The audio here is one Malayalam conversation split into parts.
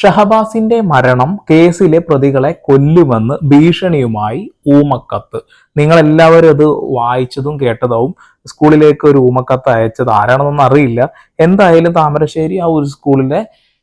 ഷഹബാസിന്റെ മരണം കേസിലെ പ്രതികളെ കൊല്ലുമെന്ന് ഭീഷണിയുമായി ഊമക്കത്ത്. നിങ്ങളെല്ലാവരും അത് വായിച്ചതും കേട്ടതാവും. സ്കൂളിലേക്ക് ഒരു ഊമക്കത്ത് അയച്ചത് ആരാണെന്നൊന്നും അറിയില്ല. എന്തായാലും താമരശ്ശേരി ആ ഒരു സ്കൂളിലെ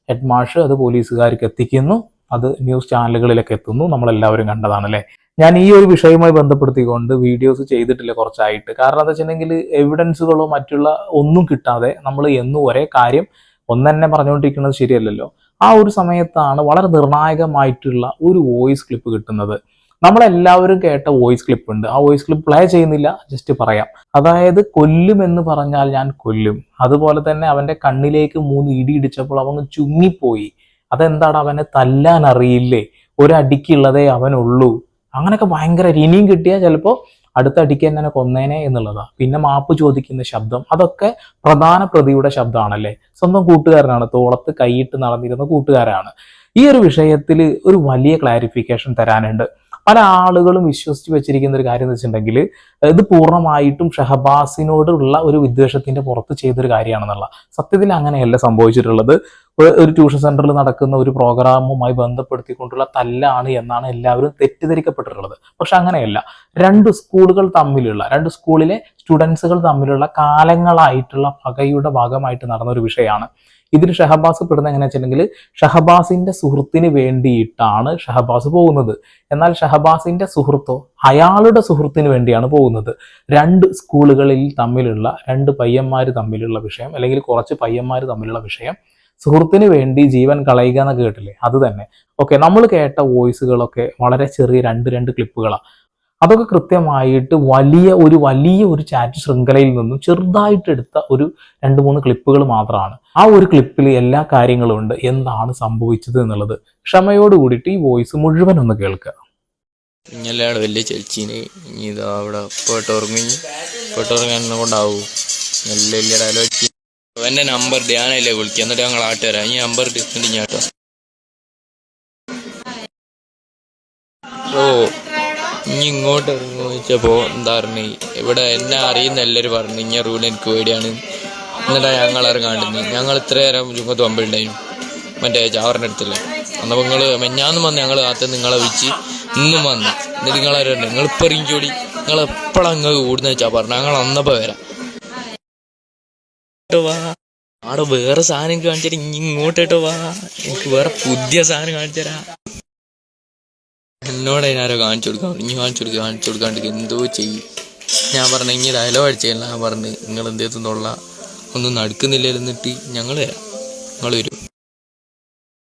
ഹെഡ് മാഷ് അത് പോലീസുകാർക്ക് എത്തിക്കുന്നു. അത് ന്യൂസ് ചാനലുകളിലൊക്കെ എത്തുന്നു. നമ്മളെല്ലാവരും കണ്ടതാണ് അല്ലേ ഞാൻ ഈ ഒരു വിഷയവുമായി ബന്ധപ്പെടുത്തിക്കൊണ്ട് വീഡിയോസ് ചെയ്തിട്ടില്ല കുറച്ചായിട്ട്. കാരണം എന്താ വെച്ചിട്ടുണ്ടെങ്കിൽ എവിഡൻസുകളോ മറ്റുള്ള ഒന്നും കിട്ടാതെ നമ്മൾ എന്നും ഒരേ കാര്യം ഒന്നെന്നെ പറഞ്ഞുകൊണ്ടിരിക്കുന്നത് ശരിയല്ലല്ലോ. ആ ഒരു സമയത്താണ് വളരെ നിർണായകമായിട്ടുള്ള ഒരു വോയിസ് ക്ലിപ്പ് കിട്ടുന്നത്. നമ്മളെല്ലാവരും കേട്ട വോയിസ് ക്ലിപ്പ് ഉണ്ട്. ആ വോയിസ് ക്ലിപ്പ് പ്ലേ ചെയ്യുന്നില്ല ജസ്റ്റ് പറയാം. അതായത് കൊല്ലും എന്ന് പറഞ്ഞാൽ ഞാൻ കൊല്ലും. അതുപോലെ തന്നെ അവന്റെ കണ്ണിലേക്ക് മൂന്ന് ഇടി ഇടിച്ചപ്പോൾ അവൻ ചുങ്ങിപ്പോയി. അതെന്താണ് അവനെ തല്ലാൻ അറിയില്ലേ? ഒരടിക്കുള്ളതേ അവനുള്ളൂ. അങ്ങനെയൊക്കെ ഭയങ്കര ഇനിയും കിട്ടിയാൽ ചിലപ്പോൾ അടുത്ത അടിക്ക് തന്നെ കൊന്നേനെ എന്നുള്ളതാ. പിന്നെ മാപ്പ് ചോദിക്കുന്ന ശബ്ദം അതൊക്കെ പ്രധാന പ്രതിയുടെ ശബ്ദമാണല്ലേ സ്വന്തം കൂട്ടുകാരനാണ് തോളത്ത് കൈയിട്ട് നടന്നിരുന്ന കൂട്ടുകാരാണ്. ഈ ഒരു വിഷയത്തിൽ ഒരു വലിയ ക്ലാരിഫിക്കേഷൻ തരാനുണ്ട്. പല ആളുകളും വിശ്വസിച്ച് വെച്ചിരിക്കുന്ന ഒരു കാര്യം എന്ന് വെച്ചിട്ടുണ്ടെങ്കിൽ ഇത് പൂർണമായിട്ടും ഷഹബാസിനോടുള്ള ഒരു വിദ്വേഷത്തിന്റെ പുറത്ത് ചെയ്തൊരു കാര്യമാണെന്നുള്ള. സത്യത്തിൽ അങ്ങനെയല്ല സംഭവിച്ചിട്ടുള്ളത്. ഒരു ട്യൂഷൻ സെന്ററിൽ നടക്കുന്ന ഒരു പ്രോഗ്രാമുമായി ബന്ധപ്പെടുത്തിക്കൊണ്ടുള്ള തല്ലാണ് എന്നാണ് എല്ലാവരും തെറ്റിദ്ധരിക്കപ്പെട്ടിട്ടുള്ളത്. പക്ഷെ അങ്ങനെയല്ല. രണ്ട് സ്കൂളുകൾ തമ്മിലുള്ള രണ്ട് സ്കൂളിലെ സ്റ്റുഡൻസുകൾ തമ്മിലുള്ള കാലങ്ങളായിട്ടുള്ള പകയുടെ ഭാഗമായിട്ട് നടന്ന ഒരു വിഷയമാണ്. ഇതിൽ ഷഹബാസ് പെടുന്ന എങ്ങനെയാ വെച്ചിട്ടുണ്ടെങ്കിൽ ഷഹബാസിന്റെ സുഹൃത്തിന് വേണ്ടിയിട്ടാണ് ഷഹബാസ് പോകുന്നത്. എന്നാൽ ഷഹബാസിന്റെ സുഹൃത്തോ അയാളുടെ സുഹൃത്തിന് വേണ്ടിയാണ് പോകുന്നത്. രണ്ട് സ്കൂളുകളിൽ തമ്മിലുള്ള രണ്ട് പയ്യന്മാർ തമ്മിലുള്ള വിഷയം അല്ലെങ്കിൽ കുറച്ച് പയ്യന്മാർ തമ്മിലുള്ള വിഷയം സുഹൃത്തിന് വേണ്ടി ജീവൻ കളയുക എന്നൊക്കെ കേട്ടില്ലേ? അത് തന്നെ. ഓക്കെ നമ്മൾ കേട്ട വോയിസുകളൊക്കെ വളരെ ചെറിയ രണ്ട് രണ്ട് ക്ലിപ്പുകളാണ് അതൊക്കെ കൃത്യമായിട്ട് വലിയ ഒരു വലിയ ഒരു ചാറ്റ് ശൃംഖലയിൽ നിന്നും ചെറുതായിട്ട് എടുത്ത ഒരു രണ്ട് മൂന്ന് ക്ലിപ്പുകൾ മാത്രമാണ്. ആ ഒരു ക്ലിപ്പിൽ എല്ലാ കാര്യങ്ങളും ഉണ്ട്. എന്താണ് സംഭവിച്ചത് എന്നുള്ളത് ക്ഷമയോട് കൂടിയിട്ട് ഈ വോയിസ് മുഴുവൻ ഒന്ന് കേൾക്കുക. ഇങ്ങനെയാണ് വലിയ ചെൽച്ചീന്. ഇനി ഇതാ അവിടെ പോയിട്ട് ഉറങ്ങി പോയിട്ട് ഉറങ്ങാൻ കൊണ്ടാവും. നല്ല വലിയ ഡയലോഗ് എന്റെ നമ്പർ ഞാനല്ലേ വിളിക്കുക എന്നിട്ട് ഞങ്ങൾ ആട്ടുതരാം ഈ നമ്പർ ഡിസ്കൗണ്ട് ഞാൻ കേട്ടോ ഓ ഇനി ഇങ്ങോട്ട് ഇറങ്ങി ചോദിച്ചപ്പോൾ എന്താ പറഞ്ഞു? ഇവിടെ എന്നെ അറിയുന്ന എല്ലാവരും പറഞ്ഞു ഇങ്ങനെ റൂൾ എനിക്ക് പേടിയാണ്. എന്നിട്ടാ ഞങ്ങൾ ഇറങ്ങാണ്ടിരുന്നു. ഞങ്ങൾ ഇത്ര നേരം ചുങ്കത്ത് പമ്പിളുണ്ടായിരുന്നു മറ്റേ ചാവറിന്റെ അടുത്തില്ല. അന്നപ്പോൾ നിങ്ങൾ മെഞ്ഞാന്നും വന്ന് ഞങ്ങൾ കാത്ത് നിങ്ങളെ വിളിച്ച് ഇന്നും വന്ന്. എന്നിട്ട് നിങ്ങളെ നിങ്ങൾ ഇപ്പം ഇറങ്ങിക്കോടി നിങ്ങൾ എപ്പോഴാണ് അങ്ങ് കൂടുന്ന വെച്ചാൽ പറഞ്ഞു? ഞങ്ങൾ അന്നപ്പോൾ വരാം. ഇങ്ങോട്ട് വേറെ സാധനം കാണിച്ചാൽ ഇനി ഇങ്ങോട്ടേട്ടോ വാ. എനിക്ക് വേറെ പുതിയ സാധനം കാണിച്ചു തരാം എന്നോട് അതിനാരോ കാണിച്ചു കൊടുക്കാം ഇനി കാണിച്ചു കൊടുക്കുക കാണിച്ചു കൊടുക്കാണ്ട് എന്തോ ചെയ്യും. ഞാൻ പറഞ്ഞു ഇനി ഡയലോഗ് അടിച്ചില്ല ഞാൻ പറഞ്ഞു. നിങ്ങൾ എന്തേത്തുന്നുള്ള ഒന്നും നടക്കുന്നില്ല എന്നിട്ട് ഞങ്ങൾ വരാം. നിങ്ങൾ വരും.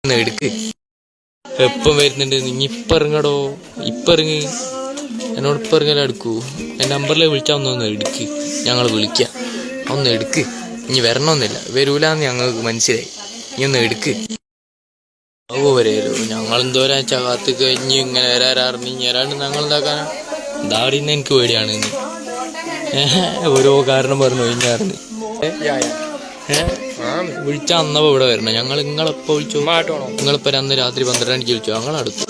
എടുക്ക്. എപ്പം വരുന്നുണ്ട്? ഇനി ഇപ്പം ഇറങ്ങടോ. ഇപ്പം ഇറങ്ങ്. എന്നോട് ഇപ്പം ഇറങ്ങാൻ എടുക്കൂ. എന്റെ നമ്പറിൽ വിളിച്ചാൽ ഒന്നൊന്ന് എടുക്ക്. ഞങ്ങൾ വിളിക്കാം. ഒന്ന് എടുക്ക്. ഇനി വരണമെന്നില്ല. വരൂലെന്ന് ഞങ്ങൾക്ക് മനസ്സിലായി. ഇനി ഒന്ന് എടുക്ക്. ഓ വരേലോ ഞങ്ങൾ എന്തോരാ ചകാത്ത് കഴിഞ്ഞ് ഇങ്ങനെ വരാറാറിഞ്ഞ് ഇനി വരാണ്ട് ഞങ്ങൾ എന്താക്കാനാ ദാടിന്ന് എനിക്ക് പേടിയാണ് ഇനി. ഓരോ കാരണം പറഞ്ഞു കഴിഞ്ഞാറിന് വിളിച്ച അന്നപ്പോ ഇവിടെ വരണം. ഞങ്ങൾ നിങ്ങളെപ്പോ വിളിച്ചു? നിങ്ങളിപ്പോ അന്ന് രാത്രി പന്ത്രണ്ട് മണിക്ക് വിളിച്ചു? ഞങ്ങൾ അടുത്തു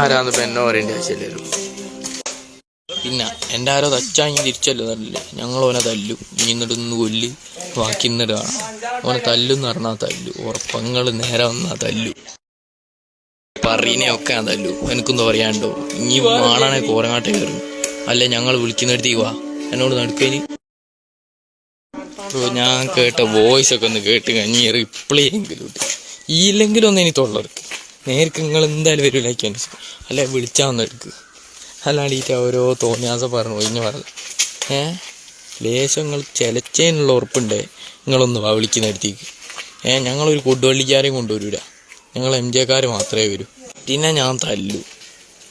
ആരാന്ന് ഇപ്പൊ എന്നോ പറയേണ്ട ആവശ്യമില്ലല്ലോ. പിന്നെ എന്റെ ആരോ തച്ചാങ്ങി തിരിച്ചല്ലോ തല്ലില്ല ഞങ്ങൾ ഓനെ തല്ലു നീ കൊല്ലി. ബാക്കി എന്നിട്ട് ഓനെ തല്ലുന്ന് പറഞ്ഞാൽ തല്ലു. ഉറപ്പങ്ങൾ നേരെ വന്നാ തല്ലു. പറയുന്നൊക്കെ ഒക്കെ തല്ലു. എനിക്കൊന്നും പറയാണ്ടോ? ഇനി ആണാണെ കോരങ്ങാട്ടെ കയറും. അല്ലെ ഞങ്ങൾ വിളിക്കുന്നിടത്തേക്ക് വാ. എന്നോട് നടക്കേനി ഞാൻ കേട്ട വോയിസ് ഒക്കെ ഒന്ന് കേട്ട് കഴിഞ്ഞ് റിപ്ലൈ എങ്കിലും ഇല്ലെങ്കിലും ഒന്ന് ഇനി തൊള്ളർക്ക് നേർക്ക് നിങ്ങൾ എന്തായാലും വരൂലാക്കി അനുസരിച്ച് അല്ലെ വിളിച്ചാൽ ഒന്ന് എടുക്ക് അല്ലാണ്ട് ഈ ഓരോ തോന്നിയാസം പറഞ്ഞു ഒഴിഞ്ഞു പറഞ്ഞു. ഏ? ലേശം നിങ്ങൾ ചിലച്ചേനുള്ള ഉറപ്പുണ്ടേ. നിങ്ങളൊന്ന് വാ വിളിക്കുന്ന അടുത്തേക്ക്. ഏ ഞങ്ങളൊരു കൊടുവള്ളിക്കാരെയും കൊണ്ടുവരൂല. ഞങ്ങൾ എം ജെക്കാർ മാത്രമേ വരൂ. പിന്നെ ഞാൻ തല്ലു.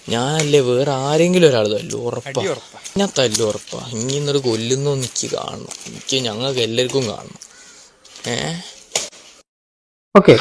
ഞാനല്ലേ വേറെ ആരെങ്കിലും ഒരാൾ തല്ലു. ഉറപ്പാ. ഞാൻ തല്ലു ഉറപ്പാ. ഇനി ഇന്നൊരു കൊല്ലുന്നു എനിക്ക് കാണണം. എനിക്ക് ഞങ്ങൾക്ക് എല്ലാവർക്കും കാണണം. ഏ? ഓക്കെ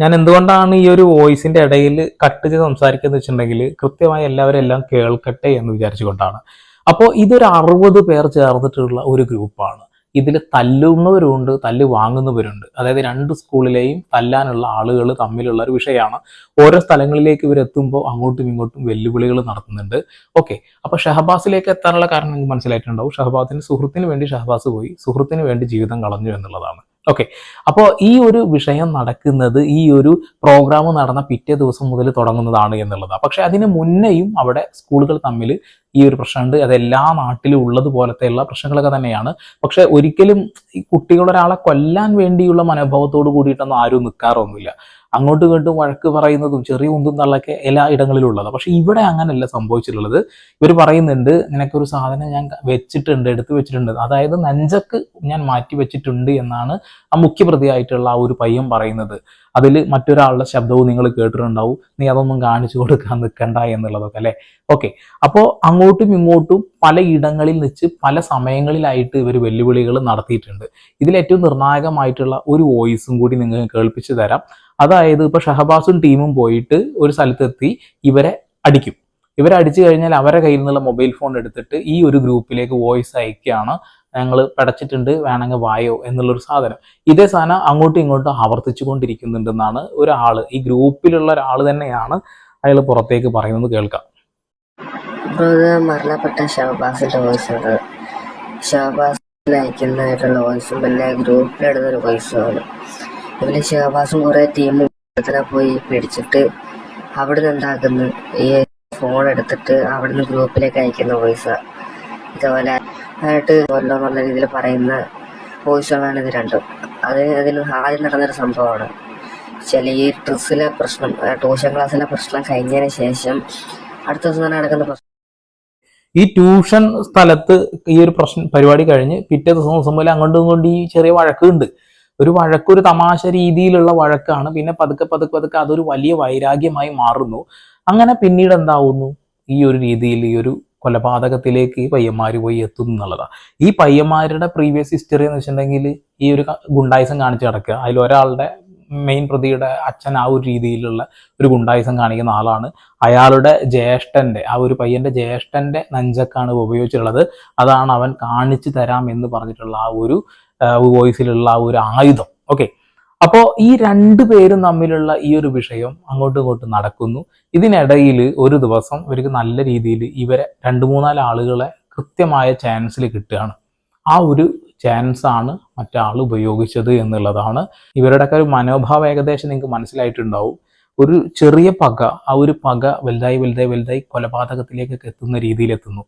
ഞാൻ എന്തുകൊണ്ടാണ് ഈ ഒരു വോയിസിന്റെ ഇടയിൽ കട്ട് ചെയ്ത് സംസാരിക്കുന്നത് വെച്ചിട്ടുണ്ടെങ്കിൽ കൃത്യമായി എല്ലാവരും എല്ലാം കേൾക്കട്ടെ എന്ന് വിചാരിച്ചുകൊണ്ടാണ്. അപ്പോൾ ഇതൊരു അറുപത് പേർ ചേർന്നിട്ടുള്ള ഒരു ഗ്രൂപ്പാണ്. ഇതിൽ തല്ലുന്നവരുണ്ട് തല്ല് വാങ്ങുന്നവരുണ്ട്. അതായത് രണ്ട് സ്കൂളിലെയും തല്ലാനുള്ള ആളുകൾ തമ്മിലുള്ള ഒരു വിഷയമാണ്. ഓരോ സ്ഥലങ്ങളിലേക്ക് ഇവരെത്തുമ്പോൾ അങ്ങോട്ടും ഇങ്ങോട്ടും വെല്ലുവിളികൾ നടത്തുന്നുണ്ട്. ഓക്കെ. അപ്പൊ ഷഹബാസിലേക്ക് എത്താനുള്ള കാരണം നിങ്ങൾക്ക് മനസ്സിലായിട്ടുണ്ടാവും. ഷഹബാസിന് സുഹൃത്തിന് വേണ്ടി ഷഹബാസ് പോയി സുഹൃത്തിന് വേണ്ടി ജീവിതം കളഞ്ഞു എന്നുള്ളതാണ്. ഓക്കെ അപ്പോൾ ഈ ഒരു വിഷയം നടക്കുന്നത് ഈ ഒരു പ്രോഗ്രാം നടന്ന പിറ്റേ ദിവസം മുതൽ തുടങ്ങുന്നതാണ് എന്നുള്ളത്. പക്ഷേ അതിന് മുന്നേയും അവിടെ സ്കൂളുകൾ തമ്മിൽ ഈ ഒരു പ്രശ്നമുണ്ട്. അത് എല്ലാ നാട്ടിലും ഉള്ളതുപോലത്തെയുള്ള പ്രശ്നങ്ങളൊക്കെ തന്നെയാണ്. പക്ഷെ ഒരിക്കലും ഈ കുട്ടികളൊരാളെ കൊല്ലാൻ വേണ്ടിയുള്ള മനോഭാവത്തോട് കൂടിയിട്ടൊന്നും ആരും നിൽക്കാറൊന്നുമില്ല അങ്ങോട്ടും ഇങ്ങോട്ടും വഴക്ക് പറയുന്നതും ചെറിയ ഉന്തും തള്ളൊക്കെ എല്ലാ ഇടങ്ങളിലും പക്ഷേ ഇവിടെ അങ്ങനെയല്ല സംഭവിച്ചിട്ടുള്ളത്. ഇവർ പറയുന്നുണ്ട് നിനക്കൊരു സാധനം ഞാൻ വെച്ചിട്ടുണ്ട് എടുത്തു വെച്ചിട്ടുണ്ട്. അതായത് നഞ്ചക്ക് ഞാൻ മാറ്റി വെച്ചിട്ടുണ്ട് എന്നാണ് ആ മുഖ്യപ്രതിയായിട്ടുള്ള ആ ഒരു പയ്യൻ പറയുന്നത്. അതിൽ മറ്റൊരാളുടെ ശബ്ദവും നിങ്ങൾ കേട്ടിട്ടുണ്ടാവും. നീ അതൊന്നും കാണിച്ചു കൊടുക്കാൻ നിൽക്കണ്ട എന്നുള്ളതൊക്കെ അല്ലേ? ഓക്കെ. അപ്പോൾ അങ്ങോട്ടും ഇങ്ങോട്ടും പല ഇടങ്ങളിൽ വെച്ച് പല സമയങ്ങളിലായിട്ട് ഇവർ വെല്ലുവിളികൾ നടത്തിയിട്ടുണ്ട്. ഇതിൽ ഏറ്റവും നിർണായകമായിട്ടുള്ള ഒരു വോയിസും കൂടി നിങ്ങൾക്ക് കേൾപ്പിച്ചു തരാം. അതായത് ഇപ്പോൾ ഷഹബാസും ടീമും പോയിട്ട് ഒരു സ്ഥലത്തെത്തി ഇവരെ അടിക്കും. ഇവരെ അടിച്ചു കഴിഞ്ഞാൽ അവരെ കയ്യിൽ നിന്നുള്ള മൊബൈൽ ഫോൺ എടുത്തിട്ട് ഈ ഒരു ഗ്രൂപ്പിലേക്ക് വോയിസ് അയക്കുകയാണ്. ഞങ്ങൾ പടച്ചിട്ടുണ്ട് വേണമെങ്കിൽ വായോ എന്നുള്ളൊരു സാധനം. ഇതേ സാധനം അങ്ങോട്ടും ഇങ്ങോട്ടും ആവർത്തിച്ചു കൊണ്ടിരിക്കുന്നുണ്ടെന്നാണ് ഒരാൾ ഈ ഗ്രൂപ്പിലുള്ള ഒരാൾ തന്നെയാണ് അയാൾ പുറത്തേക്ക് പറയുന്നത് കേൾക്കാം. മരണപ്പെട്ട ഷഹബാസിന്റെ വോയിസ് ആണ്. ഷഹബാസ് അയക്കുന്നതായിട്ടുള്ള വോയിസും പിന്നെ ഗ്രൂപ്പിലെടുത്തൊരു വോയിസും ഇതിൽ ഷഹബാസും കുറെ ടീമും തന്നെ പോയി പിടിച്ചിട്ട് അവിടുന്ന് എന്താക്കുന്നു? ഈ ഫോൺ എടുത്തിട്ട് അവിടുന്ന് ഗ്രൂപ്പിലേക്ക് അയക്കുന്ന വോയിസ് ഇതേപോലെ ആയിട്ട് കൊല്ലോ എന്നുള്ള രീതിയിൽ പറയുന്ന വോയിസുകളാണ് ഇത് രണ്ടും. അത് അതിന് ആദ്യം നടന്നൊരു സംഭവമാണ്. ചില ഈ ട്രിസിലെ പ്രശ്നം ട്യൂഷൻ ക്ലാസ്സിലെ പ്രശ്നം കഴിഞ്ഞതിന് ശേഷം അടുത്ത ദിവസം തന്നെ നടക്കുന്ന പ്രശ്നം. ഈ ട്യൂഷൻ സ്ഥലത്ത് ഈ ഒരു പ്രശ്നം പരിപാടി കഴിഞ്ഞ് പിറ്റേ ദിവസം ദിവസം പോലെ അങ്ങോട്ടും ഇങ്ങോട്ടും ഈ ചെറിയ വഴക്കുണ്ട്. ഒരു വഴക്ക് ഒരു തമാശ രീതിയിലുള്ള വഴക്കാണ്. പിന്നെ പതുക്കെ പതുക്കെ പതുക്കെ അതൊരു വലിയ വൈരാഗ്യമായി മാറുന്നു. അങ്ങനെ പിന്നീട് എന്താവുന്നു? ഈ ഒരു രീതിയിൽ ഈ ഒരു കൊലപാതകത്തിലേക്ക് ഈ പയ്യന്മാർ പോയി എത്തും എന്നുള്ളതാണ് ഈ പയ്യന്മാരുടെ പ്രീവിയസ് ഹിസ്റ്ററി എന്ന് വെച്ചിട്ടുണ്ടെങ്കിൽ ഈ ഒരു ഗുണ്ടായിസം കാണിച്ച് കിടക്കുക. അതിൽ ഒരാളുടെ മെയിൻ പ്രതിയുടെ അച്ഛൻ ആ ഒരു രീതിയിലുള്ള ഒരു ഗുണ്ടായിസം കാണിക്കുന്ന ആളാണ്. അയാളുടെ ജ്യേഷ്ഠന്റെ ആ ഒരു പയ്യന്റെ ജ്യേഷ്ഠന്റെ നഞ്ചക്കാണ് ഉപയോഗിച്ചിട്ടുള്ളത്. അതാണ് അവൻ കാണിച്ചു തരാം എന്ന് പറഞ്ഞിട്ടുള്ള ആ ഒരു വോയിസിലുള്ള ആ ഒരു ആയുധം. ഓക്കെ അപ്പോൾ ഈ രണ്ട് പേരും തമ്മിലുള്ള ഈ ഒരു വിഷയം അങ്ങോട്ടും ഇങ്ങോട്ടും നടക്കുന്നു. ഇതിനിടയിൽ ഒരു ദിവസം ഇവർക്ക് നല്ല രീതിയിൽ ഇവരെ രണ്ട് മൂന്നാൽ ആളുകളെ കൃത്യമായ ചാൻസിൽ കിട്ടുകയാണ്. ആ ഒരു ചാൻസ് ആണ് മറ്റാൾ ഉപയോഗിച്ചത് എന്നുള്ളതാണ്. ഇവരുടെയൊക്കെ ഒരു മനോഭാവം ഏകദേശം നിങ്ങൾക്ക് മനസ്സിലായിട്ടുണ്ടാവും. ഒരു ചെറിയ പക ആ ഒരു പക വലുതായി വലുതായി വലുതായി കൊലപാതകത്തിലേക്കൊക്കെ എത്തുന്ന രീതിയിൽ എത്തുന്നു.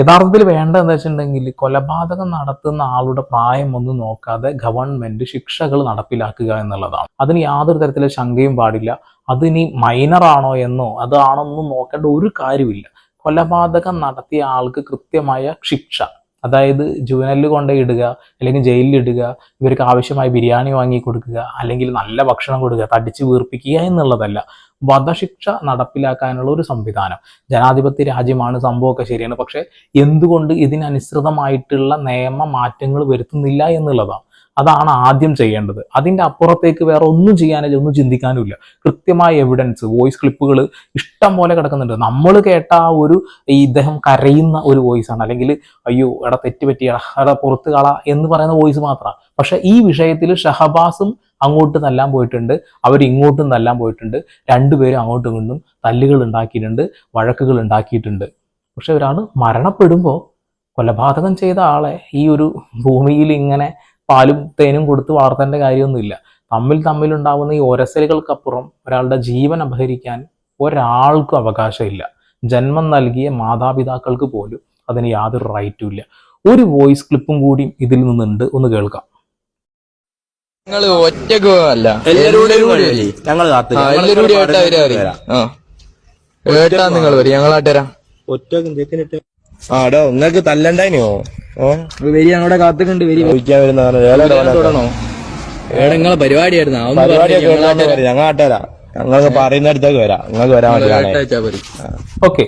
യഥാർത്ഥത്തിൽ വേണ്ട എന്താ വെച്ചിട്ടുണ്ടെങ്കിൽ കൊലപാതകം നടത്തുന്ന ആളുടെ പ്രായം ഒന്നും നോക്കാതെ ഗവൺമെന്റ് ശിക്ഷകൾ നടപ്പിലാക്കുക എന്നുള്ളതാണ്. അതിന് യാതൊരു തരത്തിലുള്ള ശങ്കയും പാടില്ല. അതിനി മൈനറാണോ എന്നോ എന്നോ അതാണെന്നും നോക്കേണ്ട ഒരു കാര്യമില്ല. കൊലപാതകം നടത്തിയ ആൾക്ക് കൃത്യമായ ശിക്ഷ. അതായത് ജുവനലിൽ കൊണ്ടുപോയി ഇടുക അല്ലെങ്കിൽ ജയിലിൽ ഇടുക ഇവർക്ക് ആവശ്യമായ ബിരിയാണി വാങ്ങി കൊടുക്കുക അല്ലെങ്കിൽ നല്ല ഭക്ഷണം കൊടുക്കുക തടിച്ച് വീർപ്പിക്കുക എന്നുള്ളതല്ല. വധശിക്ഷ നടപ്പിലാക്കാനുള്ള ഒരു സംവിധാനം. ജനാധിപത്യ രാജ്യമാണ് സംഭവമൊക്കെ ശരിയാണ്. പക്ഷേ എന്തുകൊണ്ട് ഇതിനനുസൃതമായിട്ടുള്ള നിയമ മാറ്റങ്ങൾ വരുത്തുന്നില്ല എന്നുള്ളതാണ്? അതാണ് ആദ്യം ചെയ്യേണ്ടത്. അതിന്റെ അപ്പുറത്തേക്ക് വേറെ ഒന്നും ചെയ്യാനില്ല ഒന്നും ചിന്തിക്കാനുമില്ല കൃത്യമായ എവിഡൻസ് വോയിസ് ക്ലിപ്പുകൾ ഇഷ്ടം പോലെ കിടക്കുന്നുണ്ട്. നമ്മൾ കേട്ട ആ ഒരു ഇദ്ദേഹം കരയുന്ന ഒരു വോയിസ് ആണ്. അല്ലെങ്കിൽ അയ്യോ എടാ തെറ്റ് പറ്റിയടാ എടാ പുറത്ത് കള എന്ന് പറയുന്ന വോയിസ് മാത്രമാണ്. പക്ഷെ ഈ വിഷയത്തിൽ ഷഹബാസും അങ്ങോട്ട് തല്ലാൻ പോയിട്ടുണ്ട് അവർ ഇങ്ങോട്ടും തല്ലാൻ പോയിട്ടുണ്ട്. രണ്ടുപേരും അങ്ങോട്ടും ഇങ്ങോട്ടും തല്ലുകൾ ഉണ്ടാക്കിയിട്ടുണ്ട് വഴക്കുകൾ ഉണ്ടാക്കിയിട്ടുണ്ട്. പക്ഷെ ഒരാൾ മരണപ്പെടുമ്പോൾ കൊലപാതകം ചെയ്ത ആളെ ഈ ഒരു ഭൂമിയിൽ ഇങ്ങനെ പാലും തേനും കൊടുത്ത് വളർത്തേണ്ട കാര്യമൊന്നുമില്ല. തമ്മിൽ തമ്മിലുണ്ടാകുന്ന ഈ ഒരസലുകൾക്കപ്പുറം ഒരാളുടെ ജീവൻ അപഹരിക്കാൻ ഒരാൾക്കും അവകാശമില്ല. ജന്മം നൽകിയ മാതാപിതാക്കൾക്ക് പോലും അതിന് യാതൊരു റൈറ്റും ഇല്ല. ഒരു വോയിസ് ക്ലിപ്പും കൂടി ഇതിൽ നിന്നുണ്ട്. ഒന്ന് കേൾക്കാം. നിങ്ങൾ ഒറ്റയ്ക്ക് അല്ല എല്ലാവരും ഞങ്ങൾ ഏട്ടാ നിങ്ങൾ വരും. ഞങ്ങളാട്ടരാ ഒറ്റ ആടോ നിങ്ങക്ക് തല്ലണ്ടായിനോ വെരി അങ്ങോട്ട് കാത്തുണ്ട് വരി. ചോദിക്കാൻ നിങ്ങളെ പരിപാടിയായിരുന്നു. ഞങ്ങൾ ആട്ടരാ. ഞങ്ങൾക്ക് പറയുന്ന അടുത്തേക്ക് വരാം. നിങ്ങൾക്ക് വരാൻ പറ്റില്ല. ഓക്കെ.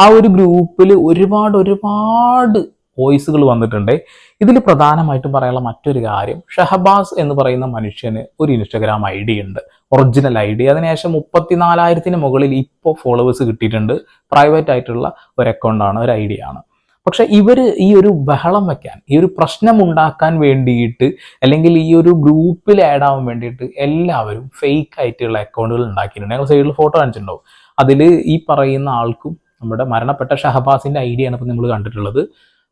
ആ ഒരു ഗ്രൂപ്പിൽ ഒരുപാട് ഒരുപാട് വോയിസുകൾ വന്നിട്ടുണ്ട്. ഇതിൽ പ്രധാനമായിട്ടും പറയാനുള്ള മറ്റൊരു കാര്യം ഷഹബാസ് എന്ന് പറയുന്ന മനുഷ്യന് ഒരു ഇൻസ്റ്റഗ്രാം ഐ ഡി ഉണ്ട്. ഒറിജിനൽ ഐ ഡി അതിനുശേഷം മുപ്പത്തിനാലായിരത്തിന് മുകളിൽ ഇപ്പോൾ ഫോളോവേഴ്സ് കിട്ടിയിട്ടുണ്ട്. പ്രൈവറ്റ് ആയിട്ടുള്ള ഒരു അക്കൗണ്ടാണ് ഒരു ഐ ഡി ആണ്. പക്ഷെ ഇവർ ഈ ഒരു ബഹളം വെക്കാൻ ഈ ഒരു പ്രശ്നം ഉണ്ടാക്കാൻ വേണ്ടിയിട്ട് അല്ലെങ്കിൽ ഈ ഒരു ഗ്രൂപ്പിൽ ആഡ് ആവാൻ വേണ്ടിയിട്ട് എല്ലാവരും ഫേക്ക് ആയിട്ടുള്ള അക്കൗണ്ടുകൾ ഉണ്ടാക്കിയിട്ടുണ്ട്. ഞങ്ങൾ സൈഡിൽ ഫോട്ടോ കാണിച്ചിട്ടുണ്ടാവും. അതിൽ ഈ പറയുന്ന ആൾക്കും നമ്മുടെ മരണപ്പെട്ട ഷഹബാസിന്റെ ഐ ഡിയാണ് ഇപ്പം നമ്മൾ കണ്ടിട്ടുള്ളത്.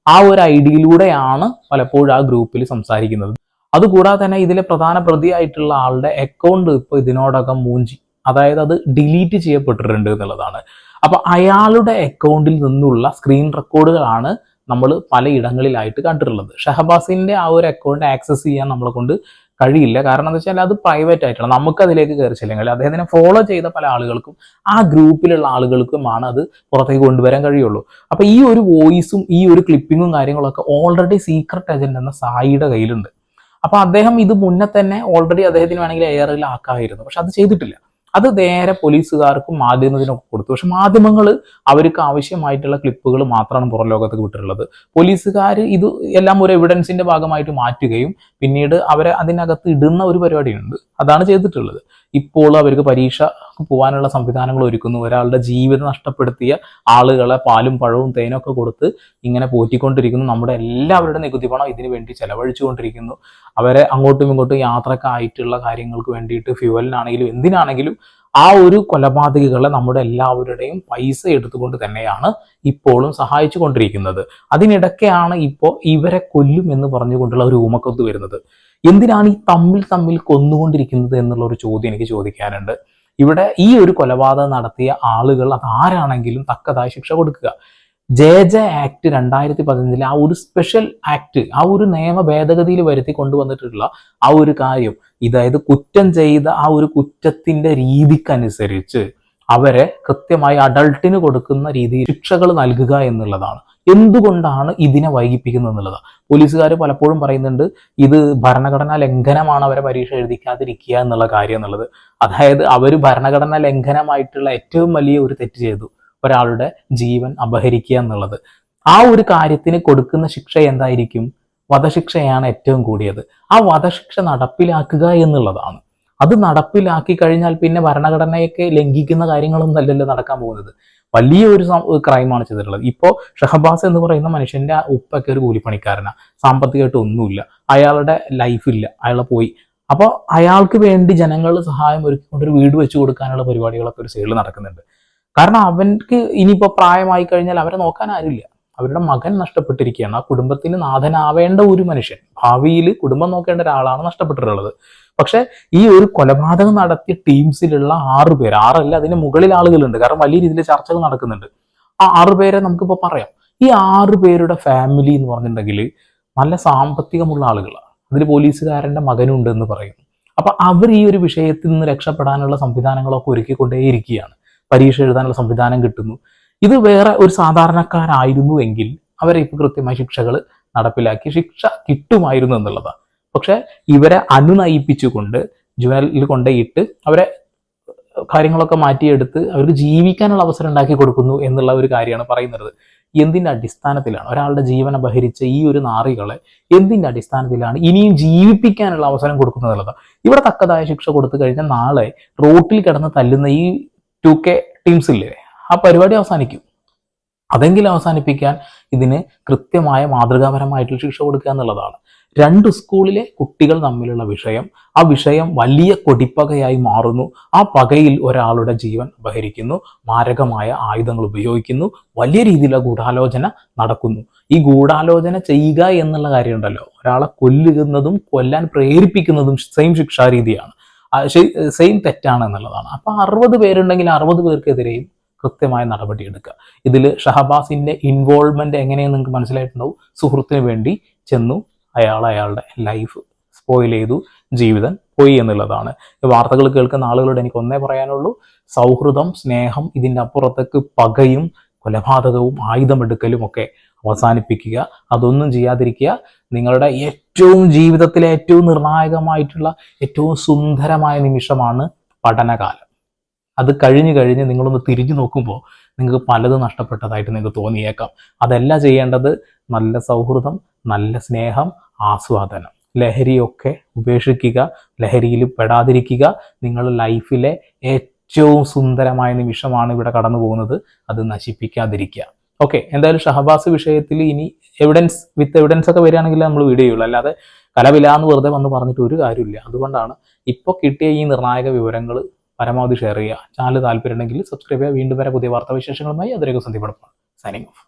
ആ ഒരു ഐ ഡിയിലൂടെയാണ് പലപ്പോഴും ആ ഗ്രൂപ്പിൽ സംസാരിക്കുന്നത്. അതുകൂടാതെ തന്നെ ഇതിലെ പ്രധാന പ്രതിയായിട്ടുള്ള ആളുടെ അക്കൗണ്ട് ഇപ്പോൾ ഇതിനോടകം മൂഞ്ചി. അതായത് അത് ഡിലീറ്റ് ചെയ്യപ്പെട്ടിട്ടുണ്ട് എന്നുള്ളതാണ്. അപ്പൊ അയാളുടെ അക്കൗണ്ടിൽ നിന്നുള്ള സ്ക്രീൻ റെക്കോർഡുകളാണ് നമ്മൾ പലയിടങ്ങളിലായിട്ട് കണ്ടിട്ടുള്ളത്. ഷഹബാസിന്റെ ആ ഒരു അക്കൗണ്ട് ആക്സസ് ചെയ്യാൻ നമ്മളെ കൊണ്ട് കഴിയില്ല. കാരണം എന്താ വെച്ചാൽ അത് പ്രൈവറ്റ് ആയിട്ടുള്ള നമുക്ക് അതിലേക്ക് കയറി ചെല്ലെങ്കിൽ അദ്ദേഹത്തിനെ ഫോളോ ചെയ്ത പല ആളുകൾക്കും ആ ഗ്രൂപ്പിലുള്ള ആളുകൾക്കുമാണ് അത് പുറത്തേക്ക് കൊണ്ടുവരാൻ കഴിയുള്ളൂ. അപ്പൊ ഈ ഒരു വോയിസും ഈ ഒരു ക്ലിപ്പിങ്ങും കാര്യങ്ങളൊക്കെ ഓൾറെഡി സീക്രട്ട് ഏജന്റ് എന്ന സായിയുടെ കയ്യിലുണ്ട്. അപ്പൊ അദ്ദേഹം ഇത് മുന്നേ തന്നെ ഓൾറെഡി അദ്ദേഹത്തിന് വേണമെങ്കിൽ എയറിൽ ആക്കായിരുന്നു പക്ഷെ അത് ചെയ്തിട്ടില്ല. അത് നേരെ പോലീസുകാർക്കും മാധ്യമത്തിനൊക്കെ കൊടുത്തു. പക്ഷെ മാധ്യമങ്ങൾ അവർക്ക് ആവശ്യമായിട്ടുള്ള ക്ലിപ്പുകൾ മാത്രമാണ് പുറം ലോകത്തേക്ക് വിട്ടിട്ടുള്ളത്. പോലീസുകാർ ഇത് എല്ലാം ഒരു എവിഡൻസിന്റെ ഭാഗമായിട്ട് മാറ്റുകയും പിന്നീട് അവരെ അതിനകത്ത് ഇടുന്ന ഒരു പരിപാടിയുണ്ട്. അതാണ് ചെയ്തിട്ടുള്ളത്. ഇപ്പോൾ അവർക്ക് പരീക്ഷ പോകാനുള്ള സംവിധാനങ്ങൾ ഒരുക്കുന്നു. ഒരാളുടെ ജീവിതം നഷ്ടപ്പെടുത്തിയ ആളുകളെ പാലും പഴവും തേനൊക്കെ കൊടുത്ത് ഇങ്ങനെ പോറ്റിക്കൊണ്ടിരിക്കുന്നു. നമ്മുടെ എല്ലാവരുടെ നികുതി പണം ഇതിനു വേണ്ടി ചെലവഴിച്ചുകൊണ്ടിരിക്കുന്നു. അവരെ അങ്ങോട്ടും ഇങ്ങോട്ടും യാത്രക്കായിട്ടുള്ള കാര്യങ്ങൾക്ക് വേണ്ടിയിട്ട് ഫ്യുവലിനാണെങ്കിലും എന്തിനാണെങ്കിലും ആ ഒരു കൊലപാതകികളെ നമ്മുടെ എല്ലാവരുടെയും പൈസ എടുത്തുകൊണ്ട് തന്നെയാണ് ഇപ്പോഴും സഹായിച്ചു കൊണ്ടിരിക്കുന്നത് അതിനിടയ്ക്കാണ് ഇപ്പോൾ ഇവരെ കൊല്ലും എന്ന് പറഞ്ഞുകൊണ്ടുള്ള ഒരു ഊമക്കത്ത് വരുന്നത്. എന്തിനാണ് ഈ തമ്മിൽ തമ്മിൽ കൊന്നുകൊണ്ടിരിക്കുന്നത് എന്നുള്ള ഒരു ചോദ്യം എനിക്ക് ചോദിക്കാനുണ്ട്. ഇവിടെ ഈ ഒരു കൊലപാതകം നടത്തിയ ആളുകൾ അത് ആരാണെങ്കിലും തക്കതായ ശിക്ഷ കൊടുക്കുക. ജെ ജെ ആക്ട് രണ്ടായിരത്തി പതിനഞ്ചിലെ ആ ഒരു സ്പെഷ്യൽ ആക്ട് ആ ഒരു നിയമ ഭേദഗതിയിൽ വരുത്തി കൊണ്ടുവന്നിട്ടുള്ള ആ ഒരു കാര്യം ഇതായത് കുറ്റം ചെയ്ത ആ ഒരു കുറ്റത്തിന്റെ രീതിക്കനുസരിച്ച് അവരെ കൃത്യമായി അഡൾട്ടിന് കൊടുക്കുന്ന രീതിയിൽ ശിക്ഷകൾ നൽകുക എന്നുള്ളതാണ്. എന്തുകൊണ്ടാണ് ഇതിനെ വൈകിപ്പിക്കുന്നത് എന്നുള്ളത്? പോലീസുകാർ പലപ്പോഴും പറയുന്നുണ്ട് ഇത് ഭരണഘടനാ ലംഘനമാണ് അവരെ പരീക്ഷ എഴുതിക്കാതിരിക്കുക എന്നുള്ള കാര്യം എന്നുള്ളത്. അതായത് അവർ ഭരണഘടനാ ലംഘനമായിട്ടുള്ള ഏറ്റവും വലിയ ഒരു തെറ്റ് ചെയ്തു ഒരാളുടെ ജീവൻ അപഹരിക്കുക എന്നുള്ളത്. ആ ഒരു കാര്യത്തിന് കൊടുക്കുന്ന ശിക്ഷ എന്തായിരിക്കും? വധശിക്ഷയാണ് ഏറ്റവും കൂടിയത്. ആ വധശിക്ഷ നടപ്പിലാക്കുക എന്നുള്ളതാണ്. അത് നടപ്പിലാക്കി കഴിഞ്ഞാൽ പിന്നെ ഭരണഘടനയൊക്കെ ലംഘിക്കുന്ന കാര്യങ്ങളൊന്നും അല്ലല്ലോ നടക്കാൻ പോകുന്നത്. വലിയ ഒരു ക്രൈമാണ് ചെയ്തിട്ടുള്ളത്. ഇപ്പോൾ ഷഹബാസ് എന്ന് പറയുന്ന മനുഷ്യന്റെ ഉപ്പൊക്കെ ഒരു കൂലിപ്പണിക്കാരനാണ് സാമ്പത്തികമായിട്ട് ഒന്നുമില്ല. അയാളുടെ ലൈഫില്ല അയാളെ പോയി. അപ്പോൾ അയാൾക്ക് വേണ്ടി ജനങ്ങൾ സഹായം ഒരുക്കൊണ്ട് ഒരു വീട് വെച്ചു കൊടുക്കാനുള്ള പരിപാടികളൊക്കെ ഒരു സൈഡിൽ നടക്കുന്നുണ്ട്. കാരണം അവൻക്ക് ഇനിയിപ്പോൾ പ്രായമായി കഴിഞ്ഞാൽ അവരെ നോക്കാൻ ആരുമില്ല. അവരുടെ മകൻ നഷ്ടപ്പെട്ടിരിക്കുകയാണ്. ആ കുടുംബത്തിന് നാഥനാവേണ്ട ഒരു മനുഷ്യൻ. ഭാവിയിൽ കുടുംബം നോക്കേണ്ട ഒരാളാണ് നഷ്ടപ്പെട്ടിട്ടുള്ളത്. പക്ഷേ ഈ ഒരു കൊലപാതകം നടത്തിയ ടീംസിലുള്ള ആറ് പേര് ആറല്ല അതിന് മുകളിൽ ആളുകളുണ്ട്. കാരണം വലിയ രീതിയിൽ ചർച്ചകൾ നടക്കുന്നുണ്ട്. ആ ആറ് പേരെ നമുക്കിപ്പോൾ പറയാം. ഈ ആറ് പേരുടെ ഫാമിലി എന്ന് പറഞ്ഞിട്ടുണ്ടെങ്കിൽ നല്ല സാമ്പത്തികമുള്ള ആളുകളാണ്. അതിൽ പോലീസുകാരന്റെ മകനുണ്ട് എന്ന് പറയുന്നു അപ്പൊ അവർ ഈ ഒരു വിഷയത്തിൽ നിന്ന് രക്ഷപ്പെടാനുള്ള സംവിധാനങ്ങളൊക്കെ ഒരുക്കിക്കൊണ്ടേയിരിക്കുകയാണ്. പരീക്ഷ എഴുതാനുള്ള സംവിധാനം കിട്ടുന്നു. ഇത് വേറെ ഒരു സാധാരണക്കാരായിരുന്നു എങ്കിൽ അവരെ ഇപ്പൊ കൃത്യമായി ശിക്ഷകൾ നടപ്പിലാക്കി ശിക്ഷ കിട്ടുമായിരുന്നു എന്നുള്ളതാണ് പക്ഷെ ഇവരെ അനുനയിപ്പിച്ചുകൊണ്ട് ജുവനലിൽ കൊണ്ടുപോയിട്ട് അവരെ കാര്യങ്ങളൊക്കെ മാറ്റിയെടുത്ത് അവർക്ക് ജീവിക്കാനുള്ള അവസരം ഉണ്ടാക്കി കൊടുക്കുന്നു എന്നുള്ള ഒരു കാര്യമാണ് പറയുന്നത്. എന്തിന്റെ അടിസ്ഥാനത്തിലാണ്? ഒരാളുടെ ജീവനെ ബഹരിച്ച ഈ ഒരു നാറികളെ എന്തിന്റെ അടിസ്ഥാനത്തിലാണ് ഇനിയും ജീവിപ്പിക്കാനുള്ള അവസരം കൊടുക്കുന്നത് ഇവിടെ തക്കതായ ശിക്ഷ കൊടുത്തു കഴിഞ്ഞാൽ നാളെ റോട്ടിൽ കിടന്ന് തല്ലുന്ന ഈ ടു കെ ടീംസ് ഇല്ലേ ആ പരിപാടി അവസാനിക്കും. അതെങ്കിലും അവസാനിപ്പിക്കാൻ ഇതിന് കൃത്യമായ മാതൃകാപരമായിട്ടുള്ള ശിക്ഷ കൊടുക്കുക എന്നുള്ളതാണ്. രണ്ട് സ്കൂളിലെ കുട്ടികൾ തമ്മിലുള്ള വിഷയം ആ വിഷയം വലിയ കൊടിപ്പകയായി മാറുന്നു. ആ പകയിൽ ഒരാളുടെ ജീവൻ അപഹരിക്കുന്നു മാരകമായ ആയുധങ്ങൾ ഉപയോഗിക്കുന്നു വലിയ രീതിയിലുള്ള ഗൂഢാലോചന നടക്കുന്നു. ഈ ഗൂഢാലോചന ചെയ്യുക എന്നുള്ള കാര്യമുണ്ടല്ലോ. ഒരാളെ കൊല്ലുന്നതും കൊല്ലാൻ പ്രേരിപ്പിക്കുന്നതും സെയിം ശിക്ഷാരീതിയാണ് സെയിം തെറ്റാണ് എന്നുള്ളതാണ് അപ്പൊ അറുപത് പേരുണ്ടെങ്കിൽ അറുപത് പേർക്കെതിരെയും കൃത്യമായ നടപടി എടുക്കുക ഇതിൽ ഷഹബാസിന്റെ ഇൻവോൾവ്മെന്റ് എങ്ങനെയെന്ന് നിങ്ങൾക്ക് മനസ്സിലായിട്ടുണ്ടാവും. സുഹൃത്തിന് വേണ്ടി ചെന്നു അയാൾ അയാളുടെ ലൈഫ് സ്പോയിൽ ചെയ്തു ജീവിതം പോയി എന്നുള്ളതാണ്. വാർത്തകൾ കേൾക്കുന്ന ആളുകളോട് എനിക്ക് ഒന്നേ പറയാനുള്ളൂ. സൗഹൃദം സ്നേഹം ഇതിന്റെ അപ്പുറത്തേക്ക് പകയും കൊലപാതകവും ആയുധമെടുക്കലും ഒക്കെ അവസാനിപ്പിക്കുക. അതൊന്നും ചെയ്യാതിരിക്കുക. നിങ്ങളുടെ ഏറ്റവും ജീവിതത്തിലെ ഏറ്റവും നിർണായകമായിട്ടുള്ള ഏറ്റവും സുന്ദരമായ നിമിഷമാണ് പഠനകാലം. അത് കഴിഞ്ഞ് കഴിഞ്ഞ് നിങ്ങളൊന്ന് തിരിഞ്ഞു നോക്കുമ്പോൾ നിങ്ങൾക്ക് പലതും നഷ്ടപ്പെട്ടതായിട്ട് നിങ്ങൾക്ക് തോന്നിയേക്കാം. അതല്ല ചെയ്യേണ്ടത് നല്ല സൗഹൃദം നല്ല സ്നേഹം ആസ്വാദനം. ലഹരിയൊക്കെ ഉപേക്ഷിക്കുക ലഹരിയിൽ പെടാതിരിക്കുക. നിങ്ങളുടെ ലൈഫിലെ ഏറ്റവും സുന്ദരമായ നിമിഷമാണ് ഇവിടെ കടന്നു പോകുന്നത്. അത് നശിപ്പിക്കാതിരിക്കുക. ഓക്കെ എന്തായാലും ഷഹബാസ് വിഷയത്തിൽ ഇനി എവിഡൻസ് വിത്ത് എവിഡൻസ് ഒക്കെ വരികയാണെങ്കിൽ നമ്മൾ വീഡിയോ ചെയ്യുള്ളൂ. അല്ലാതെ കലവില എന്ന് വെറുതെ വന്ന് പറഞ്ഞിട്ട് ഒരു കാര്യമില്ല അതുകൊണ്ടാണ് ഇപ്പോൾ കിട്ടിയ ഈ നിർണായക വിവരങ്ങൾ പരമാവധി ഷെയർ ചെയ്യുക. ചാനൽ താല്പര്യമുണ്ടെങ്കിൽ സബ്സ്ക്രൈബ് ചെയ്യുക. വീണ്ടും വരെ പുതിയ വാർത്താ വാർത്താവിശേഷങ്ങളുമായി അതിലേക്ക് സന്ധിപ്പെടുമ്പോൾ സൈനിങ് ഓഫ്